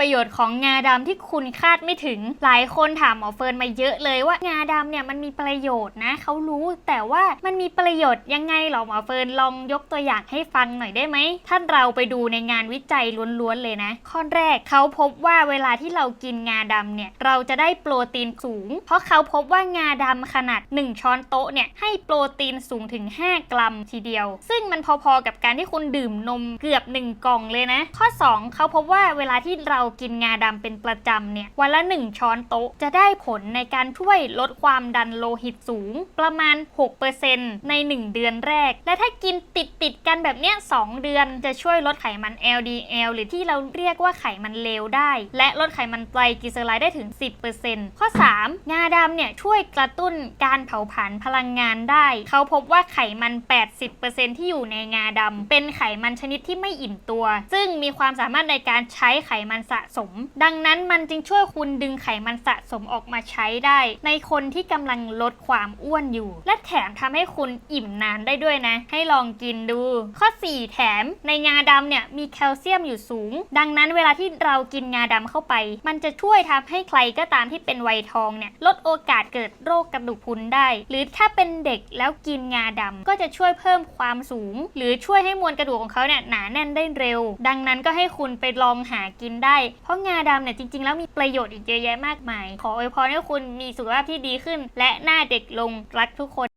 ประโยชน์ของงาดำที่คุณคาดไม่ถึง หลายคนถามหมอเฟิร์นมาเยอะเลยว่างาดำเนี่ยมันมีประโยชน์นะเขารู้แต่ว่ามันมีประโยชน์ยังไงหรอหมอเฟิร์นลองยกตัวอย่างให้ฟังหน่อยได้ไหมท่านเราไปดูในงานวิจัยล้วนๆเลยนะ ข้อแรกเขาพบว่าเวลาที่เรากินงาดำเนี่ยเราจะได้โปรตีนสูง เพราะเขาพบว่างาดำขนาด 1 ช้อนโต๊ะเนี่ยให้โปรตีนสูงถึง 5 กรัมทีเดียว ซึ่งมันพอๆกับการที่คุณดื่มนมเกือบ 1 กล่องเลยนะ ข้อ 2เขาพบว่าเวลาที่เรากินงาดำเป็นประจำเนี่ยวันละ 1 ช้อนโต๊ะ จะได้ผลในการช่วยลดความดันโลหิตสูง ประมาณ 6%ใน 1 เดือนแรก และถ้ากินติดติดกันแบบเนี้ย2เดือนจะช่วยลดไขมัน LDL หรือที่เราเรียกว่าไขมันเลวได้ และลดไขมันไตรกลีเซอไรด์ได้ถึง 10%ข้อ 3 งาดำเนี่ยช่วยกระตุ้นการเผาผลาญพลังงานได้ เขาพบว่าไขมัน 80%ที่อยู่ในงาดำเป็นไขมันชนิดที่ไม่อิ่มตัว ซึ่งมีความสามารถในการใช้ไขมันสะสม ดังนั้นมันจึงช่วยคุณดึงไขมันสะสมออกมาใช้ได้ ในคนที่กำลังลดความอ้วนอยู่ และแถมทำให้คุณอิ่มนานได้ด้วยนะ ให้ลองกินดู ข้อ 4 แถมในงาดำเนี่ยมีแคลเซียมอยู่สูง ดังนั้นเวลาที่เรากินงาดำเข้าไป มันจะช่วยทำให้ใครก็ตามที่เป็นวัยทองเนี่ยลดโอกาสเกิดโรคกระดูกพรุนได้ หรือถ้าเป็นเด็กแล้วกินงาดำก็จะช่วยเพิ่มความสูง หรือช่วยให้มวลกระดูกของเขาเนี่ยหนาแน่นได้เร็ว ดังนั้นก็ให้คุณไปลองหากินได้เพราะงาดำเนี่ยจริง ๆ แล้วมีประโยชน์อีกเยอะแยะมากมาย ขออวยพรให้คุณมีสุขภาพที่ดีขึ้น และหน้าเด็กลงรักทุกคน